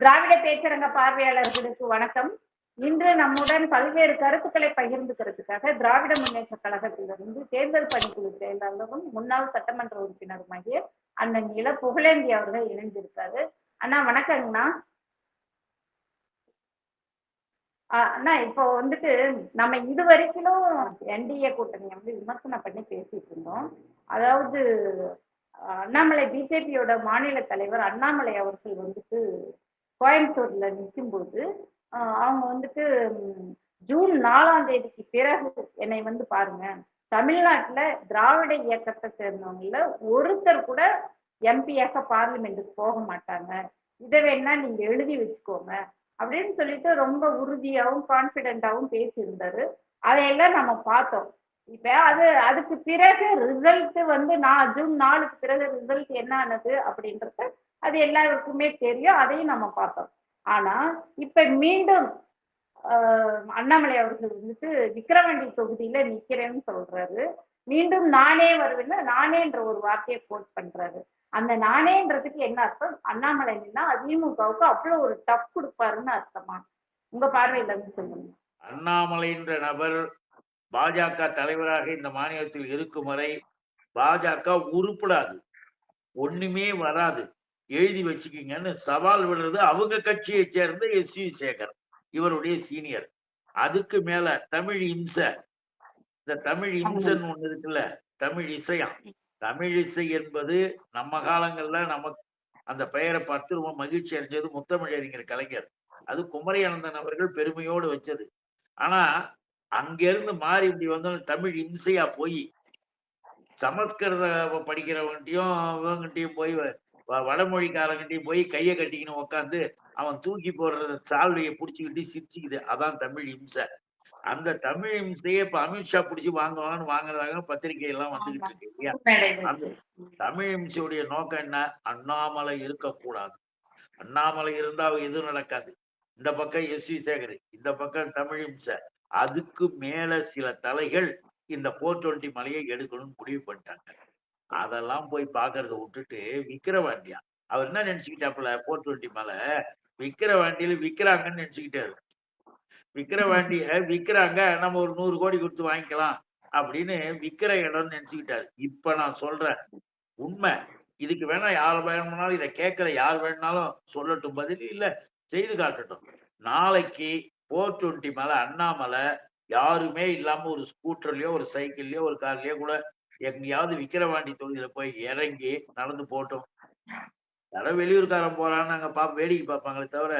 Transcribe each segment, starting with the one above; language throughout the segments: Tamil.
திராவிட பேச்சரங்க பார்வையாளர்களுக்கு வணக்கம். இன்று நம்முடன் பல்வேறு கருத்துக்களை பகிர்ந்துக்கிறதுக்காக திராவிட முன்னேற்ற கழகத்திலிருந்து தேர்தல் பணிக்குழு செயலாளரும் முன்னாள் சட்டமன்ற உறுப்பினருமாகிய அண்ணன் இள புகழேந்தி அவர்கள் இணைந்திருக்காரு. அண்ணா வணக்கங்கண்ணா. அண்ணா இப்போ வந்துட்டு நம்ம இது வரைக்கும் என்டிஏ கூட்டணி வந்து விமர்சனம் பண்ணி பேசிட்டு இருந்தோம். அதாவது அண்ணாமலை பிஜேபியோட மாநில தலைவர் அண்ணாமலை அவர்கள் வந்துட்டு கோயம்புத்தூர்ல நிற்கும்போது ஆஹ் அவங்க வந்துட்டு ஜூன் நாலாம் தேதிக்கு பிறகு என்னை வந்து பாருங்க தமிழ்நாட்டுல திராவிட இயக்கத்தை சேர்ந்தவங்கள ஒருத்தர் கூட எம்பியாக பார்லிமெண்ட்டுக்கு போக மாட்டாங்க. இதை வேணா நீங்க எழுதி வச்சுக்கோங்க அப்படின்னு சொல்லிட்டு ரொம்ப உறுதியாகவும் கான்பிடென்டாவும் பேசியிருந்தாரு. அதையெல்லாம் நம்ம பார்த்தோம். இப்ப அது அதுக்கு பிறகு ரிசல்ட் வந்து நான் ஜூன் நாலுக்கு பிறகு ரிசல்ட் என்ன ஆனது அப்படின்றத அது எல்லாருக்குமே தெரியும் அதையும் நம்ம பார்த்தோம். ஆனா இப்ப மீண்டும் ஆஹ், அண்ணாமலை அவர்கள் வந்துட்டு விக்கிரவாண்டி தொகுதியில நிக்கிறேன்னு சொல்றாரு. மீண்டும் நானே வருவேன்னு நானேன்ற ஒரு வார்த்தையை கோட் பண்றாரு. அந்த நானேன்றதுக்கு என்ன அர்த்தம்? அண்ணாமலை நின்னா அதிமுகவுக்கு அவ்வளவு ஒரு டஃப் கொடுப்பாருன்னு அர்த்தமா? உங்க பார்வையில இருந்து சொல்லுங்க அண்ணாமலை என்ற நபர் பாஜக தலைவராக இந்த மாநிலத்தில் இருக்கும் வரை பாஜக உருப்படாது. ஒண்ணுமே வராது. எழுதி வச்சுக்கிங்கன்னு சவால் விடுறது அவங்க கட்சியை சேர்ந்த எஸ். வி. சேகர் இவருடைய சீனியர். அதுக்கு மேல தமிழ் இம்ச. இந்த தமிழ் இம்சன்னு ஒண்ணு இருக்குல்ல தமிழ் இசையம் தமிழ் இசை என்பது நம்ம காலங்கள்ல நமக்கு அந்த பெயரை பார்த்து ரொம்ப மகிழ்ச்சி அடைஞ்சது முத்தமிழறிஞர் கலைஞர். அது குமரியானந்தன் அவர்கள் பெருமையோடு வச்சது. ஆனா அங்கிருந்து மாறி இப்படி வந்தோம் தமிழ் இம்சையா போய் சமஸ்கிருத படிக்கிறவங்கிட்டையும் இவங்கிட்டையும் போய் வடமொழிக்காரங்கிட்டையும் போய் கையை கட்டிக்கின்னு உட்காந்து அவன் தூக்கி போடுறத சால்வையை பிடிச்சிக்கிட்டு சிரிச்சுக்குது. அதான் தமிழ் இம்சை. அந்த தமிழ் இம்சையை இப்ப அமித்ஷா புடிச்சு வாங்குவாங்கன்னு வாங்குறதாக பத்திரிகை எல்லாம் வந்துகிட்டு இருக்கு இல்லையா? அந்த தமிழ் இம்சையுடைய நோக்கம் என்ன? அண்ணாமலை இருக்கக்கூடாது. அண்ணாமலை இருந்தா எதுவும் நடக்காது. இந்த பக்கம் எஸ் வி சேகர் இந்த பக்கம் தமிழ் இம்சை. அதுக்கு மேல சில தலைகள் இந்த போர் டுவெண்ட்டி மலையை எடுக்கணும்னு முடிவு பண்ணிட்டாங்க. அதெல்லாம் போய் பாக்குறத விட்டுட்டு விக்கிரவாண்டியா? அவர் என்ன நினைச்சுக்கிட்டாப்புல போர் டுவெண்ட்டி மலை? விக்கிரவாண்டியில விக்கிறாங்கன்னு நினைச்சுக்கிட்டாரு. விக்கிரவாண்டிய விக்கிறாங்க நம்ம ஒரு நூறு கோடி கொடுத்து வாங்கிக்கலாம் அப்படின்னு விக்கிற இடம்னு நினைச்சுக்கிட்டாரு. இப்ப நான் சொல்றேன் உண்மை. இதுக்கு வேணா யார் வேணும்னாலும் இதை கேட்கிற யார் வேணும்னாலும் சொல்லட்டும். பதில் இல்ல செய்து காட்டட்டும். நாளைக்கு போர் டுவெண்ட்டி மேல அண்ணாமலை யாருமே இல்லாம ஒரு ஸ்கூட்டர்லயோ ஒரு சைக்கிள்லயோ ஒரு கார்லயோ கூட எங்கேயாவது விக்கிரவாண்டி தொகுதியில போய் இறங்கி நடந்து போட்டோம் யாரோ வெளியூர்காரன் போறான்னு அங்க பா வேடிக்கை பார்ப்பாங்களே தவிர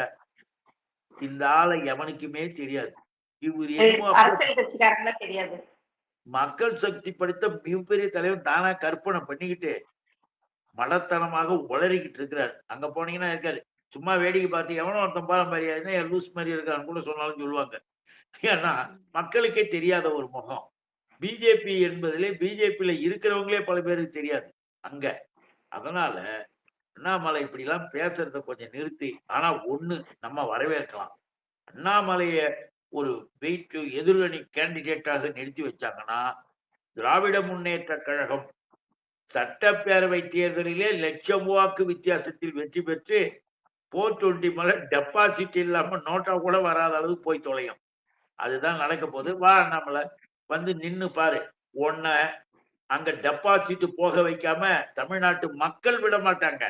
இந்த ஆளை எவனுக்குமே தெரியாது. இவர் தெரியாது. மக்கள் சக்தி படுத்த மிகப்பெரிய தலைவர் தானா கற்பனை பண்ணிக்கிட்டு மடத்தனமாக உளறிக்கிட்டு இருக்கிறார். அங்க போனீங்கன்னா இருக்காரு சும்மா வேடிக்கை பார்த்து எவனோ ஒருத்தன் பாரம்பரியா லூஸ் மாதிரி இருக்கான்னு கூட சொன்னாலும் சொல்லுவாங்க. ஏன்னா மக்களுக்கே தெரியாத ஒரு முகம். பிஜேபி என்பதிலே பிஜேபியில இருக்கிறவங்களே பல பேருக்கு தெரியாது அங்க. அதனால அண்ணாமலை இப்படிலாம் பேசுறத கொஞ்சம் நிறுத்தி ஆனா ஒண்ணு நம்ம வரவேற்கலாம். அண்ணாமலைய ஒரு வெயிட் எதிரணி கேண்டிடேட்டாக நிறுத்தி வச்சாங்கன்னா திராவிட முன்னேற்ற கழகம் சட்டப்பேரவை தேர்தலிலே லட்சம் வாக்கு வித்தியாசத்தில் வெற்றி பெற்று போர் டுவெண்ட்டி மேல டெபாசிட் இல்லாம நோட்டா கூட வராத அளவுக்கு போய் தொலையும். அதுதான் நடக்க போகுது. வா நம்மள வந்து நின்னு பாரு. ஒன்ன அங்க டெபாசிட் போக வைக்காம தமிழ்நாட்டு மக்கள் விட மாட்டாங்க.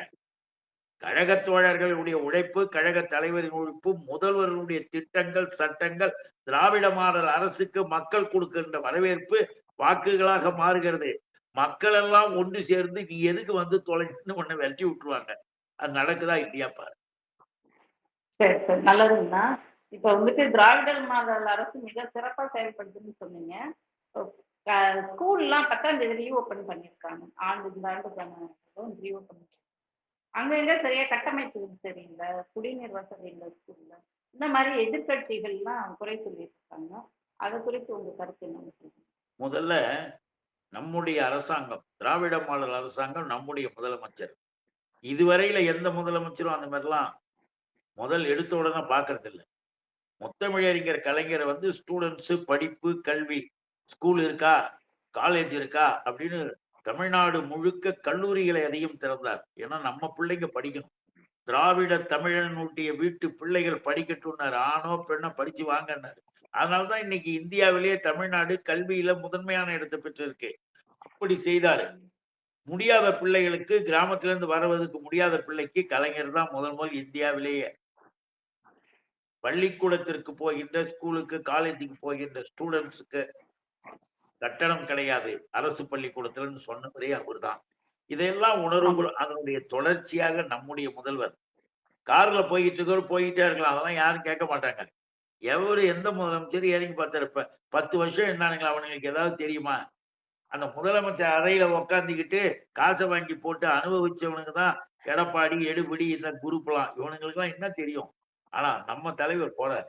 கழக தோழர்களுடைய உழைப்பு கழக தலைவரின் உழைப்பு முதல்வர்களுடைய திட்டங்கள் சட்டங்கள் திராவிட மாடல் அரசுக்கு மக்கள் கொடுக்கின்ற வரவேற்பு வாக்குகளாக மாறுகிறது. மக்கள் எல்லாம் ஒன்று சேர்ந்து நீ எதுக்கு வந்து தொலைன்னு ஒன்னு வெட்டி விட்டுருவாங்க. அது நடக்குதா இல்லையா பாரு. சரி சரி. நல்லதுங்கண்ணா. இப்போ வந்துட்டு திராவிடர் மாடல் அரசு மிக சிறப்பாக செயல்படுதுன்னு சொன்னீங்க. ஸ்கூல்லாம் பத்தாம் தேதி ரீஓபன் பண்ணியிருக்காங்க. ஆண்டு இந்த ஆண்டுக்கான ரீஓப்பன் அங்க எங்க சரியா கட்டமைப்பு சரியில்லை? குடிநீர் வசதி இல்லை ஸ்கூல்ல? இந்த மாதிரி எதிர்கட்சிகள்லாம் குறை சொல்லியிருக்காங்க. அதை குறித்து உங்க கருத்து என்ன சொல்லுங்க? முதல்ல நம்முடைய அரசாங்கம் திராவிட மாடல் அரசாங்கம் நம்முடைய முதலமைச்சர். இதுவரையில எந்த முதலமைச்சரும் அந்த மாதிரிலாம் முதல் எடுத்த உடனே பார்க்கறது இல்லை முத்தமிழறிஞர் கலைஞர் வந்து ஸ்டூடெண்ட்ஸ் படிப்பு கல்வி ஸ்கூல் இருக்கா? காலேஜ் இருக்கா? அப்படின்னு தமிழ்நாடு முழுக்க கல்லூரிகளை அதையும் திறந்தார். ஏன்னா நம்ம பிள்ளைங்க படிக்கணும். திராவிட தமிழனுடைய வீட்டு பிள்ளைகள் படிக்கட்டும்னாரு. ஆணோ பெண்ணோ படிச்சு வாங்கன்னாரு. அதனாலதான் இன்னைக்கு இந்தியாவிலேயே தமிழ்நாடு கல்வியில முதன்மையான இடத்தை பெற்றிருக்கு. அப்படி செய்தாரு. முடியாத பிள்ளைகளுக்கு கிராமத்துல இருந்து வருவதற்கு முடியாத பிள்ளைக்கு கலைஞர் தான் முதல் முதல் இந்தியாவிலேயே பள்ளிக்கூடத்திற்கு போகின்ற ஸ்கூலுக்கு காலேஜுக்கு போகின்ற ஸ்டூடெண்ட்ஸுக்கு கட்டணம் கிடையாது. அரசு பள்ளிக்கூடத்துலன்னு சொன்னவரே அவர்தான். இதையெல்லாம் உணர்வு அதனுடைய தொடர்ச்சியாக நம்முடைய முதல்வர். கார்ல போயிட்டு இருக்கிற போயிட்டே இருக்கலாம் அதெல்லாம் யாரும் கேட்க மாட்டாங்க. எவரு எந்த முதலமைச்சர்? இறங்கி பார்த்தாரு. இப்ப பத்து வருஷம் என்னானுங்களா? அவனுங்களுக்கு ஏதாவது தெரியுமா? அந்த முதலமைச்சர் அறையில உக்காந்துக்கிட்டு காசை வாங்கி போட்டு அனுபவிச்சவனுக்கு தான் எடப்பாடி எடுபிடி இந்த குரூப்லாம். இவனுங்களுக்குலாம் என்ன தெரியும்? ஆனா நம்ம தலைவர் போறார்.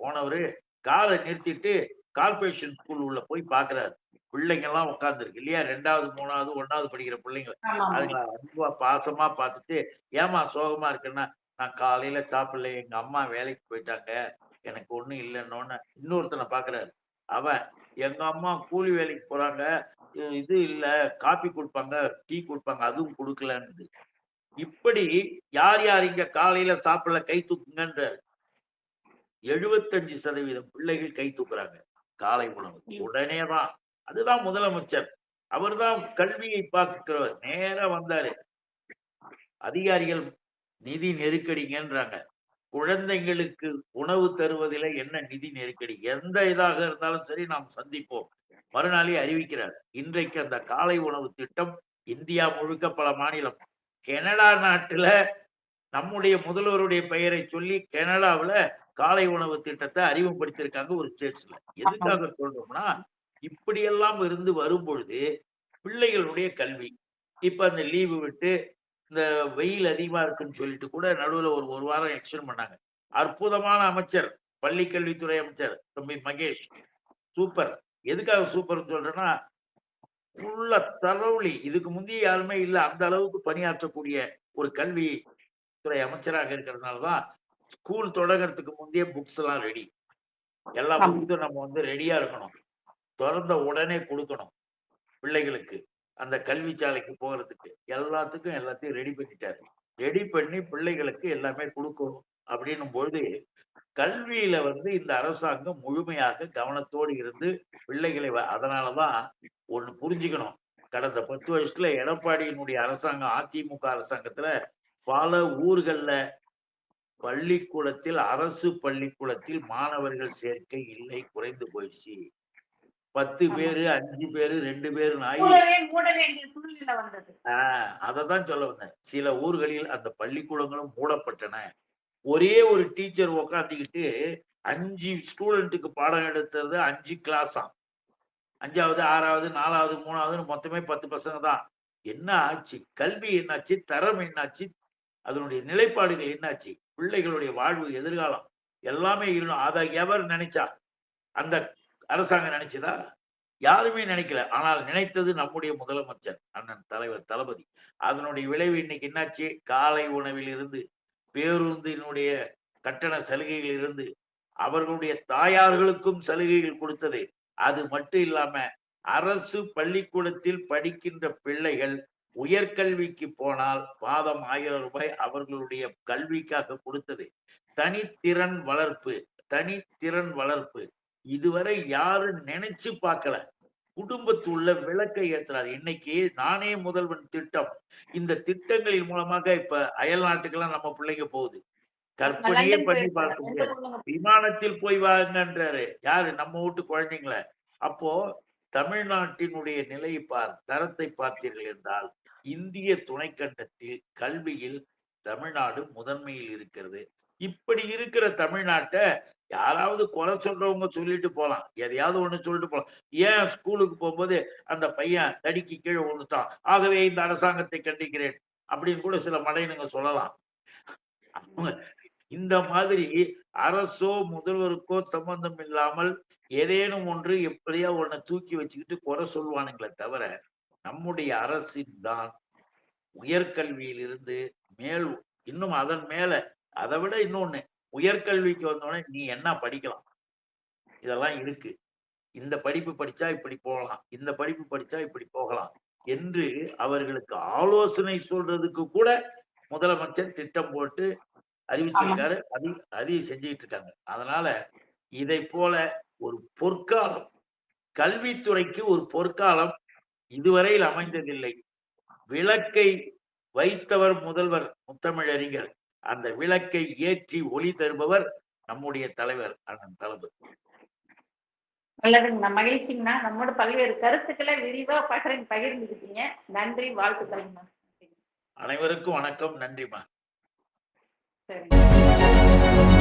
போனவரு காரை நிறுத்திட்டு கார்பரேஷன் ஸ்கூல் உள்ள போய் பாக்குறாரு. பிள்ளைங்க எல்லாம் உட்காந்துருக்கு இல்லையா? ரெண்டாவது மூணாவது ஒன்னாவது படிக்கிற பிள்ளைங்க அதுங்களை அன்பா பாசமா பார்த்துட்டு ஏமா சோகமா இருக்குன்னா நான் காலையில சாப்பிடல. எங்க அம்மா வேலைக்கு போயிட்டாங்க. எனக்கு ஒண்ணும் இல்லைன்னொன்னு இன்னொருத்தனை பாக்குறாரு. அவன் எங்க அம்மா கூலி வேலைக்கு போறாங்க. இது இல்ல. காபி கொடுப்பாங்க டீ கொடுப்பாங்க அதுவும் கொடுக்கலன்னு இப்படி யார் யார் இங்க காலையில சாப்பிடல கை தூக்குங்கன்றாரு. எழுபத்தஞ்சு சதவீதம் பிள்ளைகள் கை தூக்குறாங்க காலை உணவு. ம். உடனேதான் அதுதான் முதலமைச்சர். அவர்தான் கல்வியை பார்க்கிறவர். நேரா வந்தாரு. அதிகாரிகள் நிதி நெருக்கடிங்கன்றாங்க. குழந்தைங்களுக்கு உணவு தருவதில் என்ன நிதி நெருக்கடி? எந்த இதாக இருந்தாலும் சரி நாம் சந்திப்போம். மறுநாளே அறிவிக்கிறார். இன்றைக்கு அந்த காலை உணவு திட்டம் இந்தியா முழுக்க பல மாநிலம் கனடா நாட்டுல நம்முடைய முதல்வருடைய பெயரை சொல்லி கனடாவுல காலை உணவு திட்டத்தை அறிமுகப்படுத்தியிருக்காங்க ஒரு ஸ்டேட்ஸ்ல. எதுக்காக சொல்றோம்னா இப்படியெல்லாம் இருந்து வரும் பொழுது பிள்ளைகளுடைய கல்வி. இப்ப அந்த லீவு விட்டு இந்த வெயில் அதிகமா இருக்குன்னு சொல்லிட்டு கூட நடுவுல ஒரு ஒரு வாரம் எக்ஸ்டெண்ட் பண்ணாங்க. அற்புதமான அமைச்சர் பள்ளி கல்வித்துறை அமைச்சர் தம்பி மகேஷ். சூப்பர். எதுக்காக சூப்பர்னு சொல்றேன்னா ஃபுல்லா தரவுளி. இதுக்கு முந்தைய யாருமே இல்ல. அந்த அளவுக்கு பணியாற்றக்கூடிய ஒரு கல்வி துறை அமைச்சராக இருக்கிறதுனாலதான் ஸ்கூல் தொடங்கறதுக்கு முந்தைய புக்ஸ் எல்லாம் ரெடி எல்லா. புக்ஸும் நம்ம வந்து ரெடியா இருக்கணும். திறந்த உடனே கொடுக்கணும் பிள்ளைகளுக்கு அந்த கல்வி சாலைக்கு போகிறதுக்கு எல்லாத்துக்கும் எல்லாத்தையும் ரெடி பண்ணிட்டாரு. ரெடி பண்ணி பிள்ளைகளுக்கு எல்லாமே கொடுக்கணும் அப்படின்னும் பொழுது கல்வியில வந்து இந்த அரசாங்கம் முழுமையாக கவனத்தோடு இருந்து பிள்ளைகளை அதனாலதான் ஒண்ணு புரிஞ்சுக்கணும். கடந்த பத்து வருஷத்துல எடப்பாடியினுடைய அரசாங்கம் அதிமுக அரசாங்கத்துல பல ஊர்கள்ல பள்ளிக்கூடத்தில் அரசு பள்ளிக்கூடத்தில் மாணவர்கள் சேர்க்கை இல்லை குறைந்து போயிடுச்சு. பத்து. பேரு அஞ்சு பேரு ரெண்டு பேரு வந்தது. ஆஹ் அததான் சொல்ல வந்தேன். சில ஊர்களில் அந்த பள்ளிக்கூடங்களும் மூடப்பட்டன. ஒரே ஒரு டீச்சர் உக்காந்துக்கிட்டு அஞ்சு ஸ்டூடெண்ட்டுக்கு பாடம் எடுத்துறது அஞ்சு கிளாஸாம் அஞ்சாவது ஆறாவது நாலாவது மூணாவதுன்னு மொத்தமே பத்து பசங்க தான். என்ன ஆச்சு? கல்வி என்னாச்சு? தரம் என்னாச்சு? அதனுடைய நிலைப்பாடுகள் என்னாச்சு? பிள்ளைகளுடைய வாழ்வு எதிர்காலம் எல்லாமே இருக்கணும் அதை எவர் நினைச்சா? அந்த அரசாங்கம் நினைச்சதா? யாருமே நினைக்கல. ஆனால் நினைத்தது நம்முடைய முதலமைச்சர் அண்ணன் தலைவர் தளபதி. அதனுடைய விளைவு இன்னைக்கு என்னாச்சு? காலை உணவில் இருந்து பேருந்தினுடைய கட்டண சலுகைகள் இருந்து அவர்களுடைய தாயார்களுக்கும் சலுகைகள் கொடுத்ததே. அது மட்டும் இல்லாம அரசு பள்ளிக்கூடத்தில் படிக்கின்ற பிள்ளைகள் உயர்கல்விக்கு போனால் மாதம் ஆயிரம் ரூபாய் அவர்களுடைய கல்விக்காக கொடுத்தது. தனித்திறன் வளர்ப்பு தனித்திறன் வளர்ப்பு. இதுவரை யாரும் நினைச்சு பார்க்கல. குடும்பத்துள்ள விளக்கை ஏத்துறாரு. இன்னைக்கு நானே முதல்வன் திட்டம். இந்த திட்டங்களின் மூலமாக இப்ப அயல் நாட்டுக்கெல்லாம் நம்ம பிள்ளைங்க போகுது. கற்பனையே பண்ணி. பார்க்க முடியாது. விமானத்தில் போய் வாங்கன்றாரு யாரு? நம்ம வீட்டு குழந்தைங்கள. அப்போ தமிழ்நாட்டினுடைய நிலையை பார் தரத்தை பார்த்தீர்கள் என்றால் இந்திய துணைக்கண்டத்தில் கல்வியில் தமிழ்நாடு முதன்மையில் இருக்கிறது. இப்படி இருக்கிற தமிழ்நாட்டை யாராவது குறை சொல்றவங்க சொல்லிட்டு போலாம். எதையாவது ஒண்ணு சொல்லிட்டு போலாம். ஏன் ஸ்கூலுக்கு போகும்போது அந்த பையன் தடிக்கு கீழே விழுந்துட்டான். ஆகவே இந்த அரசாங்கத்தை கண்டிக்கிறேன். அப்படின்னு கூட சில மடையனுங்க சொல்லலாம். இந்த மாதிரி அரசோ முதல்வருக்கோ சம்பந்தம் இல்லாமல் ஏதேனும் ஒன்று எப்படியா உன்னை தூக்கி வச்சுக்கிட்டு குறை சொல்லுவானுங்களே தவிர நம்முடைய அரசின் தான் உயர்கல்வியிலிருந்து மேல் இன்னும் அதன் மேல அதை விட இன்னொன்னு உயர்கல்விக்கு வந்தோடனே நீ என்ன படிக்கலாம்? இதெல்லாம் இருக்கு. இந்த படிப்பு படிச்சா இப்படி போகலாம் இந்த படிப்பு படிச்சா இப்படி போகலாம் என்று அவர்களுக்கு ஆலோசனை சொல்றதுக்கு கூட முதலமைச்சர் திட்டம் போட்டு அறிவிச்சிருக்காரு அது அதையும் செஞ்சுட்டு இருக்காங்க அதனால இதை போல ஒரு பொற்காலம் கல்வித்துறைக்கு ஒரு பொற்காலம் இதுவரையில் அமைந்ததில்லை. விளக்கை வைத்தவர் முதல்வர் முத்தமிழறிஞர். அந்த விளக்கை ஏற்றி ஒளி தருபவர் நம்முடைய தலைவர் அண்ணன் தளபதி. நல்லதுங்கண்ணா மகிழ்ச்சிங்கண்ணா. நம்மோட பல்வேறு கருத்துக்களை விரிவா பகிர்ந்து பகிர்ந்துக்கிட்டீங்க நன்றி வாழ்த்துக்கள்ங்கண்ணா. அனைவருக்கும் வணக்கம். நன்றிமா சரி